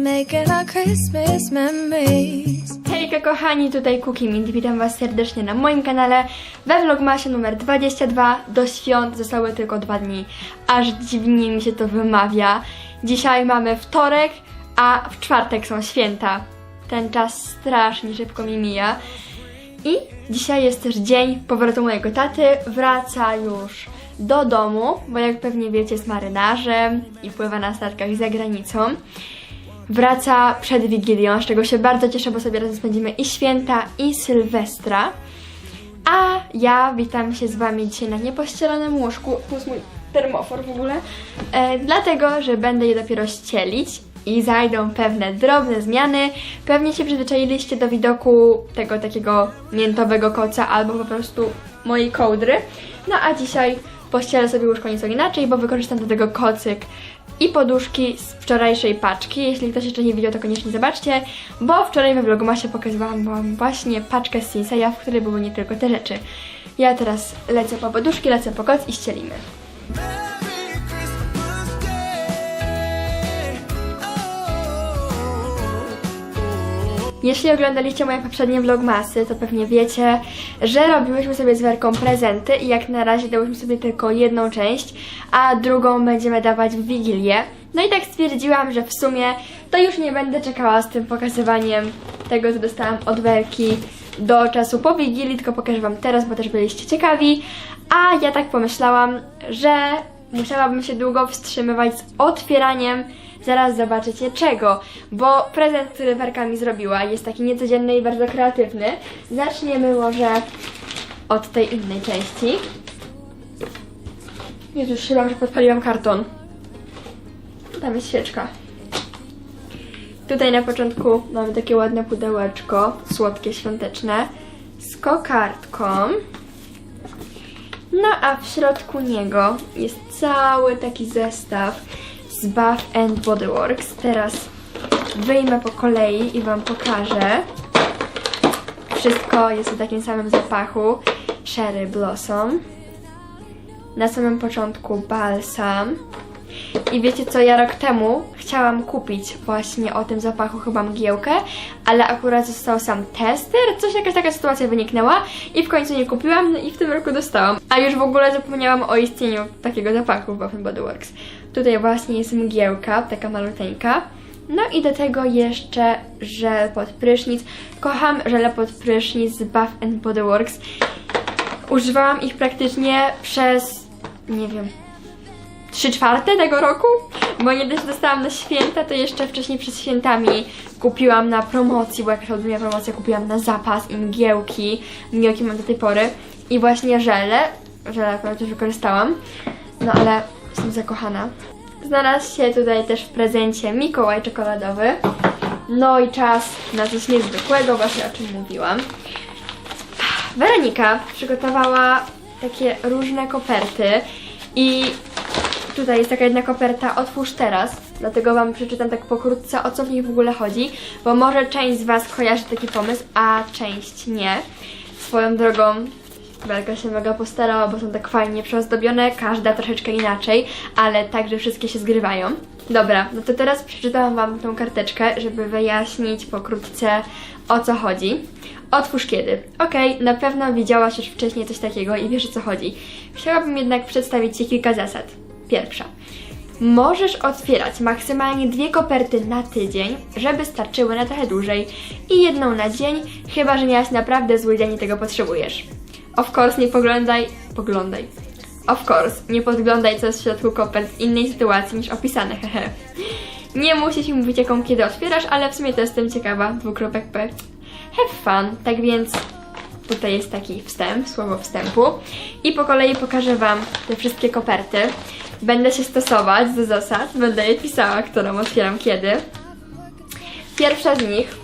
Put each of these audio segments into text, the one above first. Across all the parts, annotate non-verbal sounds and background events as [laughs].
making Christmas memories. Hejka kochani, tutaj Cookie Mint. Witam Was serdecznie na moim kanale we vlogmasie numer 22. Do świąt zostały tylko dwa dni. Aż dziwnie mi się to wymawia. Dzisiaj mamy wtorek, a w czwartek są święta. Ten czas strasznie szybko mi mija. I dzisiaj jest też dzień powrotu mojego taty. Wraca już do domu, bo jak pewnie wiecie jest marynarzem i pływa na statkach za granicą. Wraca przed Wigilią, z czego się bardzo cieszę, bo sobie razem spędzimy i święta, i Sylwestra. A ja witam się z Wami dzisiaj na niepościelonym łóżku, plus mój termofor w ogóle, e, dlatego, że będę je dopiero ścielić i zajdą pewne drobne zmiany. Pewnie się przyzwyczailiście do widoku tego takiego miętowego koca albo po prostu mojej kołdry. No a dzisiaj pościelę sobie łóżko nieco inaczej, bo wykorzystam do tego kocyk i poduszki z wczorajszej paczki. Jeśli ktoś jeszcze nie widział, to koniecznie zobaczcie, bo wczoraj we vlogmasie pokazywałam wam właśnie paczkę z Sinseya, w której były nie tylko te rzeczy. Ja teraz lecę po poduszki, lecę po koc i ścielimy. Jeśli oglądaliście moje poprzednie vlogmasy, to pewnie wiecie, że robiłyśmy sobie z Werką prezenty i jak na razie dałyśmy sobie tylko jedną część, a drugą będziemy dawać w Wigilię. No i tak stwierdziłam, że w sumie to już nie będę czekała z tym pokazywaniem tego, co dostałam od Werki do czasu po Wigilii, tylko pokażę Wam teraz, bo też byliście ciekawi. A ja tak pomyślałam, że musiałabym się długo wstrzymywać z otwieraniem Zaraz zobaczycie czego, bo prezent, który Werka mi zrobiła jest taki niecodzienny i bardzo kreatywny. Zaczniemy może od tej innej części. Jezus, chyba, że podpaliłam karton. Tam jest świeczka. Tutaj na początku mamy takie ładne pudełeczko, słodkie, świąteczne, z kokardką. No a w środku niego jest cały taki zestaw z Bath and Body Works. Teraz wyjmę po kolei i Wam pokażę. Wszystko jest w takim samym zapachu. Cherry Blossom. Na samym początku balsam. I wiecie co, ja rok temu chciałam kupić właśnie o tym zapachu chyba mgiełkę, ale akurat został sam tester, coś jakaś taka sytuacja wyniknęła i w końcu nie kupiłam no i w tym roku dostałam. A już w ogóle zapomniałam o istnieniu takiego zapachu w Bath Body Works. Tutaj właśnie jest mgiełka, taka maluteńka. No i do tego jeszcze żel pod prysznic. Kocham żele pod prysznic z Bath Body Works. Używałam ich praktycznie przez, nie wiem, 3 czwarte tego roku, bo nie dość dostałam na święta, to jeszcze wcześniej przed świętami kupiłam na promocji, bo jakaś olbrzymia promocja, kupiłam na zapas i mgiełki, mgiełki mam do tej pory i właśnie żele, żele akurat też wykorzystałam, no ale jestem zakochana. Znalazł się tutaj też w prezencie Mikołaj czekoladowy, no i czas na coś niezwykłego, właśnie o czym mówiłam. Weronika przygotowała takie różne koperty i tutaj jest taka jedna koperta Otwórz teraz, dlatego Wam przeczytam tak pokrótce o co w niej w ogóle chodzi, bo może część z Was kojarzy taki pomysł, a część nie. Swoją drogą Belka się mega postarała, bo są tak fajnie przyozdobione, każda troszeczkę inaczej, ale także wszystkie się zgrywają. Dobra, no to teraz przeczytałam Wam tą karteczkę, żeby wyjaśnić pokrótce o co chodzi. Otwórz kiedy. Okej, na pewno widziałaś już wcześniej coś takiego i wiesz o co chodzi. Chciałabym jednak przedstawić Ci kilka zasad. Pierwsza. Możesz otwierać maksymalnie dwie koperty na tydzień, żeby starczyły na trochę dłużej i jedną na dzień, chyba że miałaś naprawdę zły dzień i tego potrzebujesz. Of course, nie poglądaj, poglądaj. Of course, nie podglądaj co jest w środku kopert w innej sytuacji niż opisane, hehe. Nie musisz mi mówić jaką kiedy otwierasz, ale w sumie to jestem ciekawa, dwukropek P. Have fun, tak więc tutaj jest taki wstęp, słowo wstępu i po kolei pokażę Wam te wszystkie koperty. Będę się stosować do zasad, będę je pisała, którą otwieram kiedy. Pierwsza z nich.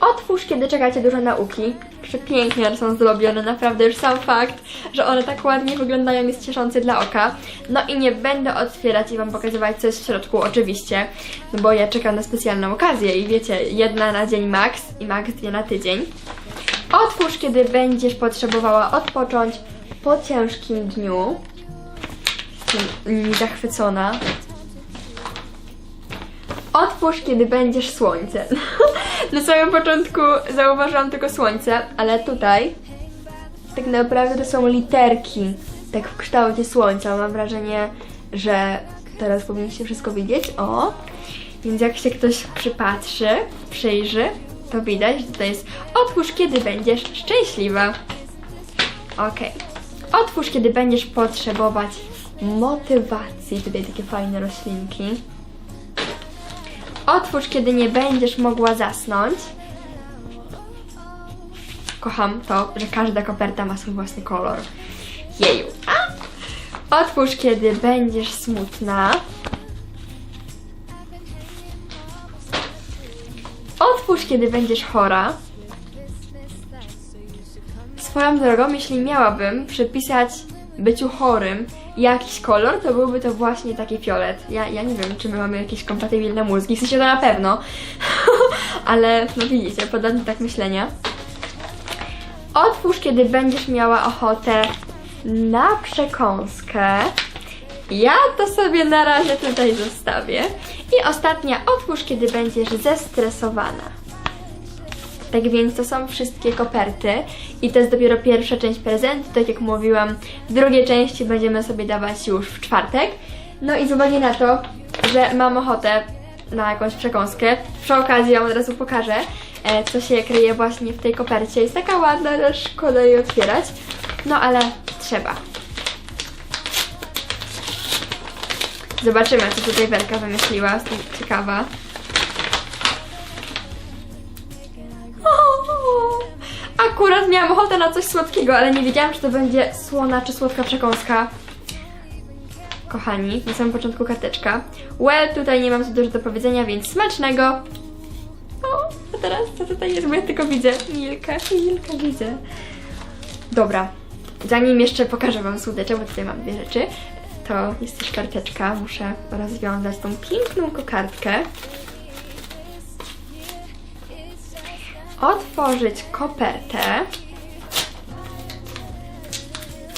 Otwórz, kiedy czekacie dużo nauki. Przepięknie są zdobione, naprawdę już sam fakt, że one tak ładnie wyglądają jest cieszący dla oka. No i nie będę otwierać i Wam pokazywać co jest w środku, oczywiście, no bo ja czekam na specjalną okazję i wiecie, jedna na dzień max i max dwie na tydzień. Otwórz, kiedy będziesz potrzebowała odpocząć po ciężkim dniu. Jestem nimi zachwycona. Otwórz, kiedy będziesz słońce. [laughs] Na samym początku zauważyłam tylko słońce, ale tutaj tak naprawdę to są literki, tak w kształcie słońca. Mam wrażenie, że teraz powinniście wszystko widzieć. O! Więc jak się ktoś przypatrzy, przyjrzy, to widać, że to jest otwórz, kiedy będziesz szczęśliwa. Okej. Otwórz, kiedy będziesz potrzebować motywacji. Tutaj takie fajne roślinki. Otwórz, kiedy nie będziesz mogła zasnąć. Kocham to, że każda koperta ma swój własny kolor. Jeju. A? Otwórz, kiedy będziesz smutna. Otwórz, kiedy będziesz chora. Swoją drogą, jeśli miałabym przypisać byciu chorym jakiś kolor, to byłby to właśnie taki fiolet. Ja, ja nie wiem, czy my mamy jakieś kompatybilne mózgi, w sensie to na pewno, [laughs] ale no widzicie, podobnie tak myślenia. Otwórz, kiedy będziesz miała ochotę na przekąskę. Ja to sobie na razie tutaj zostawię. I ostatnia, otwórz, kiedy będziesz zestresowana. Tak więc to są wszystkie koperty i to jest dopiero pierwsza część prezentu. Tak jak mówiłam, drugie części będziemy sobie dawać już w czwartek. No i z uwagi na to, że mam ochotę na jakąś przekąskę, przy okazji Wam od razu pokażę, e, co się kryje właśnie w tej kopercie. Jest taka ładna, że szkoda jej otwierać. No ale trzeba. Zobaczymy, co tutaj Werka wymyśliła. Jestem ciekawa. Akurat miałam ochotę na coś słodkiego, ale nie wiedziałam, czy to będzie słona czy słodka przekąska. Kochani, na samym początku karteczka. Well, tutaj nie mam za dużo do powiedzenia, więc smacznego. O, a teraz co tutaj jest? Bo ja tylko widzę Milkę, Milkę widzę. Dobra, zanim jeszcze pokażę Wam słodycze, bo tutaj mam dwie rzeczy, to jest też karteczka. Muszę rozwiązać tą piękną kokardkę. Otworzyć kopertę.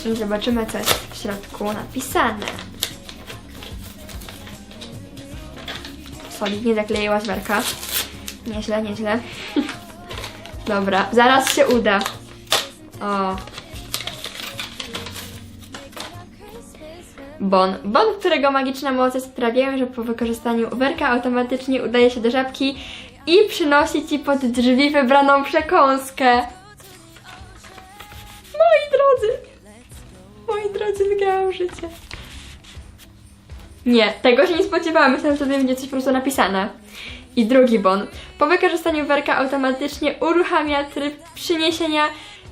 I zobaczymy, co jest w środku napisane. Solidnie zakleiła zwerka. Nieźle, nieźle. [laughs] Dobra, zaraz się uda. O. Bon. Bon, którego magiczne moce sprawiają, że po wykorzystaniu werka automatycznie udaje się do żabki i przynosi ci pod drzwi wybraną przekąskę. Moi drodzy, moi drodzy, wygrałam życie. Nie, tego się nie spodziewałam. Myślałam, że tutaj będzie coś po prostu napisane. I drugi bon. Po wykorzystaniu werka automatycznie uruchamia tryb przyniesienia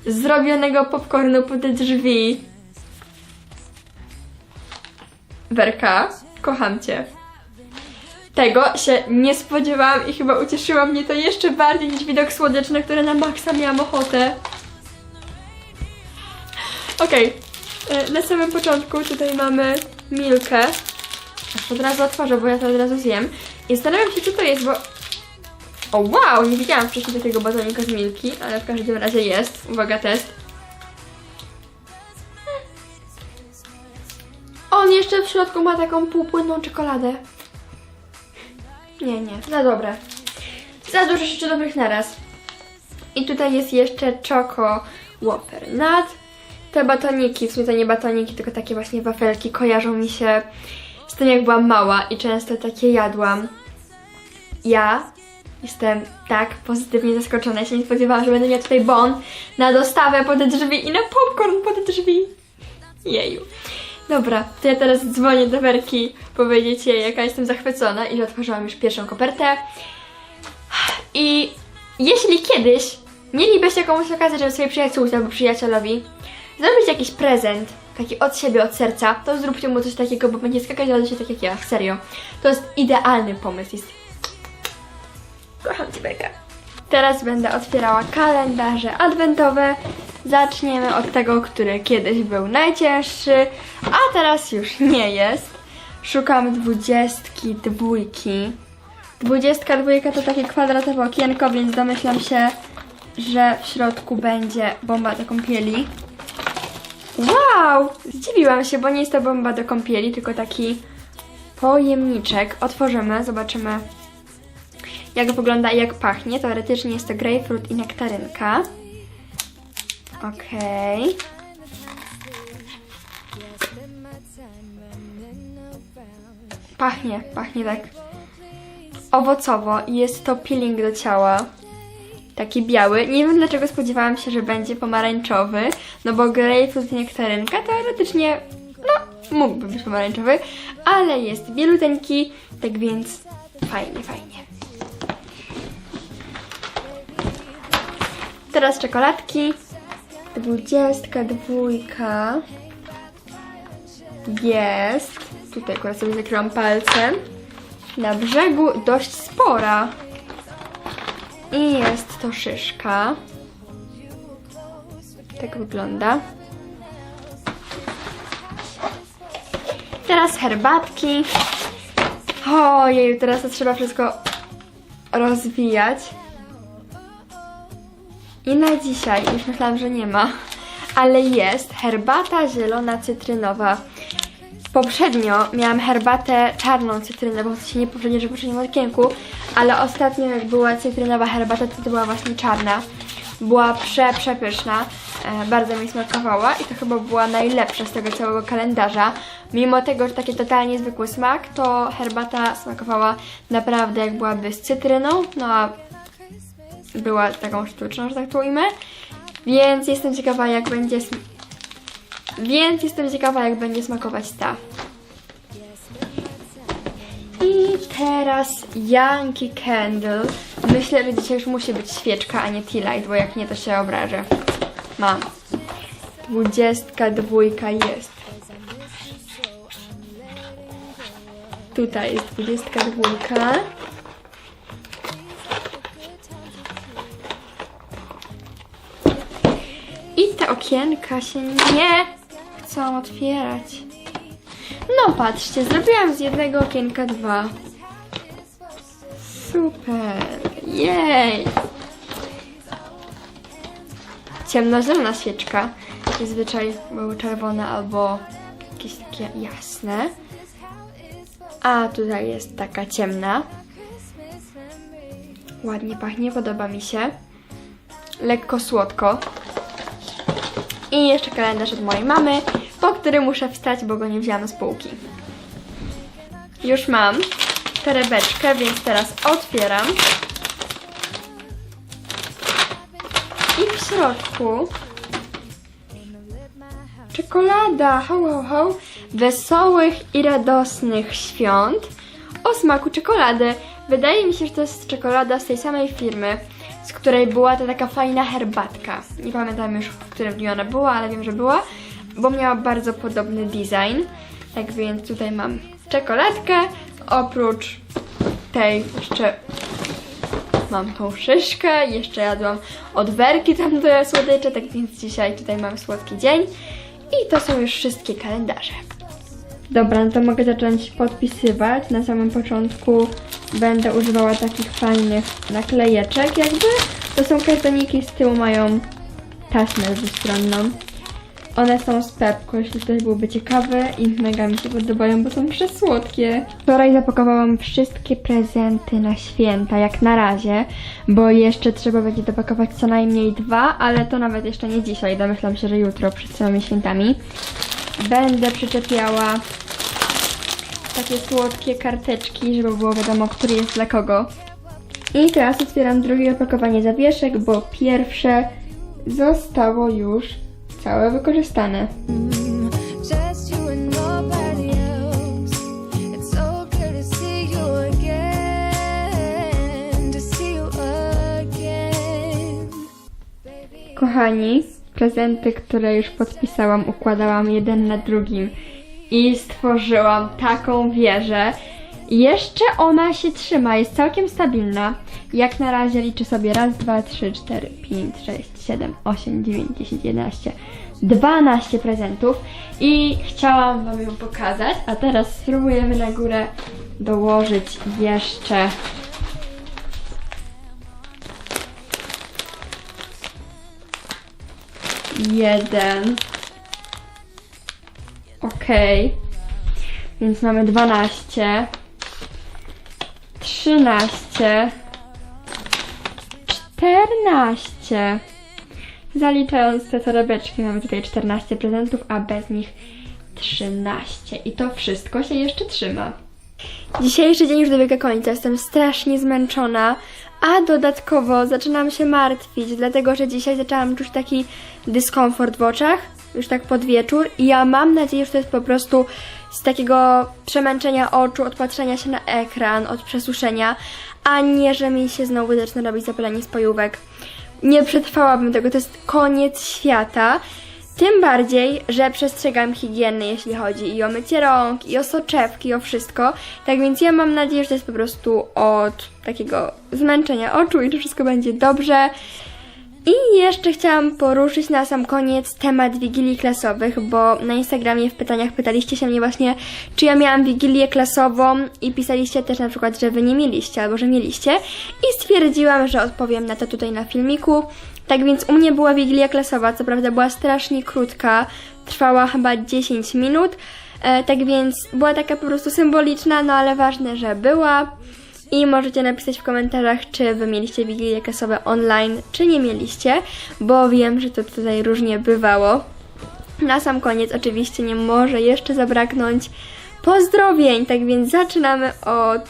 zrobionego popcornu pod drzwi. Werka, kocham cię. Tego się nie spodziewałam i chyba ucieszyła mnie to jeszcze bardziej niż widok słodycz, na które na maksa miałam ochotę. Okej, e, na samym początku tutaj mamy Milkę. Aż od razu otworzę, bo ja to od razu zjem. I zastanawiam się, co to jest, bo... O wow, nie widziałam wcześniej takiego batonika z Milki, ale w każdym razie jest. Uwaga, test. On jeszcze w środku ma taką półpłynną czekoladę. Nie, nie, za dobre. Za dużo rzeczy dobrych naraz. I tutaj jest jeszcze Choco Whopper Nut. Te batoniki, w sumie to nie batoniki, tylko takie właśnie wafelki kojarzą mi się z tym jak byłam mała i często takie jadłam. Ja jestem tak pozytywnie zaskoczona. Ja się nie spodziewałam, że będę miała tutaj bon na dostawę pod drzwi i na popcorn pod drzwi. Jeju. Dobra, to ja teraz dzwonię do Werki powiedzieć jej, jaka jestem zachwycona i otworzyłam już pierwszą kopertę. I jeśli kiedyś mielibyście jakąś okazję, żeby swojej przyjaciółce albo przyjacielowi zrobić jakiś prezent, taki od siebie, od serca, to zróbcie mu coś takiego, bo będzie skakać do się tak jak ja, serio. To jest idealny pomysł, jest... Kocham Cię, Werka. Teraz będę otwierała kalendarze adwentowe. Zaczniemy od tego, który kiedyś był najcięższy, a teraz już nie jest. Szukam dwudziestki, dwójki. Dwudziestka, dwójka to takie kwadratowe okienko, więc domyślam się, że w środku będzie bomba do kąpieli. Wow! Zdziwiłam się, bo nie jest to bomba do kąpieli, tylko taki pojemniczek. Otworzymy, zobaczymy jak wygląda i jak pachnie. Teoretycznie jest to grapefruit i nektarynka. Okej. Pachnie, pachnie tak owocowo i jest to peeling do ciała. Taki biały. Nie wiem dlaczego spodziewałam się, że będzie pomarańczowy, no bo grapefruit i nektarynka teoretycznie, no, mógłby być pomarańczowy, ale jest bieluteńki, tak więc fajnie, fajnie. Teraz czekoladki. Dwudziestka, dwójka. Jest. Tutaj akurat sobie zakryłam palcem. Na brzegu dość spora. I jest to szyszka. Tak wygląda. Teraz herbatki. Ojej, teraz to trzeba wszystko rozwijać. I na dzisiaj, już myślałam, że nie ma, ale jest herbata zielona cytrynowa. Poprzednio miałam herbatę czarną cytrynową, w sensie nie poprzednio, że w poprzednim okienku, ale ostatnio jak była cytrynowa herbata, to, to była właśnie czarna. Była prze, przepyszna, e, bardzo mi smakowała i to chyba była najlepsza z tego całego kalendarza. Mimo tego, że taki totalnie zwykły smak, to herbata smakowała naprawdę jak byłaby z cytryną, no a była taką sztuczną, że tak to ujmę. Więc jestem ciekawa, jak będzie. Więc jestem ciekawa, jak będzie smakować ta. I teraz Yankee Candle. Myślę, że dzisiaj już musi być świeczka, a nie tea light, bo jak nie, to się obrażę. Mam. Dwudziestka, dwójka jest. Tutaj jest dwudziestka, dwójka. Okienka się nie chcą otwierać. No patrzcie, zrobiłam z jednego okienka dwa. Super, jej! Ciemnozielona świeczka. Zazwyczaj były czerwone albo jakieś takie jasne. A tutaj jest taka ciemna. Ładnie pachnie, podoba mi się. Lekko słodko. I jeszcze kalendarz od mojej mamy, po który muszę wstać, bo go nie wzięłam z półki. Już mam torebeczkę, więc teraz otwieram. I w środku czekolada, ho, ho, ho, wesołych i radosnych świąt o smaku czekolady. Wydaje mi się, że to jest czekolada z tej samej firmy, z której była ta taka fajna herbatka. Nie pamiętam już, w którym dniu ona była, ale wiem, że była, bo miała bardzo podobny design. Tak więc tutaj mam czekoladkę, oprócz tej jeszcze mam tą szyszkę, jeszcze jadłam odwerki tam do słodycze, tak więc dzisiaj tutaj mam słodki dzień. I to są już wszystkie kalendarze. Dobra, no to mogę zacząć podpisywać. Na samym początku będę używała takich fajnych naklejeczek jakby. To są kartoniki, z tyłu mają taśmę dwustronną. One są z Pepko, jeśli ktoś byłby ciekawy i mega mi się podobają, bo są przesłodkie. Wczoraj zapakowałam wszystkie prezenty na święta, jak na razie, bo jeszcze trzeba będzie dopakować co najmniej dwa, ale to nawet jeszcze nie dzisiaj, domyślam się, że jutro przed całymi świętami. Będę przyczepiała takie słodkie karteczki, żeby było wiadomo, który jest dla kogo. I teraz otwieram drugie opakowanie zawieszek, bo pierwsze zostało już całe wykorzystane. Kochani, prezenty, które już podpisałam, układałam jeden na drugim i stworzyłam taką wieżę. Jeszcze ona się trzyma, jest całkiem stabilna. Jak na razie liczę sobie raz, dwa, trzy, cztery, pięć, sześć, siedem, osiem, dziewięć, dziesięć, jedenaście, dwanaście prezentów i chciałam Wam ją pokazać, a teraz spróbujemy na górę dołożyć jeszcze jeden. Okej. Więc mamy 12. 13. 14. Zaliczając te torebeczki, mamy tutaj 14 prezentów, a bez nich 13. I to wszystko się jeszcze trzyma. Dzisiejszy dzień już dobiega końca, jestem strasznie zmęczona, a dodatkowo zaczynam się martwić, dlatego że dzisiaj zaczęłam czuć taki dyskomfort w oczach, już tak pod wieczór i ja mam nadzieję, że to jest po prostu z takiego przemęczenia oczu, od patrzenia się na ekran, od przesuszenia, a nie, że mi się znowu zaczyna robić zapalenie spojówek. Nie przetrwałabym tego, to jest koniec świata. Tym bardziej, że przestrzegam higieny, jeśli chodzi i o mycie rąk, i o soczewki, i o wszystko. Tak więc ja mam nadzieję, że to jest po prostu od takiego zmęczenia oczu i że wszystko będzie dobrze. I jeszcze chciałam poruszyć na sam koniec temat wigilii klasowych, bo na Instagramie w pytaniach pytaliście się mnie właśnie, czy ja miałam wigilię klasową i pisaliście też na przykład, że wy nie mieliście albo że mieliście. I stwierdziłam, że odpowiem na to tutaj na filmiku. Tak więc u mnie była wigilia klasowa, co prawda była strasznie krótka, trwała chyba 10 minut. E, tak więc była taka po prostu symboliczna, no ale ważne, że była. I możecie napisać w komentarzach, czy wy mieliście wigilie klasowe online, czy nie mieliście, bo wiem, że to tutaj różnie bywało. Na sam koniec oczywiście nie może jeszcze zabraknąć pozdrowień, tak więc zaczynamy od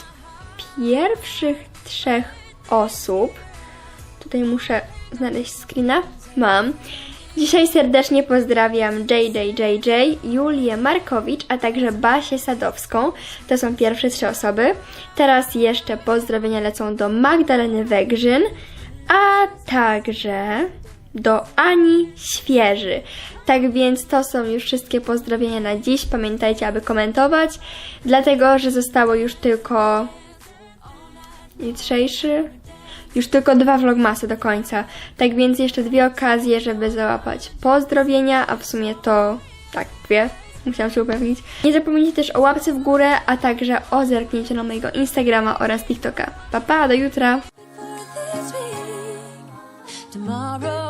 pierwszych trzech osób. Tutaj muszę znaleźć screena. Mam. Dzisiaj serdecznie pozdrawiam JJJJ, Julię Markowicz, a także Basię Sadowską. To są pierwsze trzy osoby. Teraz jeszcze pozdrowienia lecą do Magdaleny Wegrzyn, a także do Ani Świeży. Tak więc to są już wszystkie pozdrowienia na dziś. Pamiętajcie, aby komentować, dlatego że zostało już tylko jutrzejszy. Już tylko dwa vlogmasy do końca. Tak więc jeszcze dwie okazje, żeby załapać pozdrowienia, a w sumie to tak, dwie. Musiałam się upewnić. Nie zapomnijcie też o łapce w górę, a także o zerknięciu na mojego Instagrama oraz TikToka. Pa, pa, do jutra! Tomorrow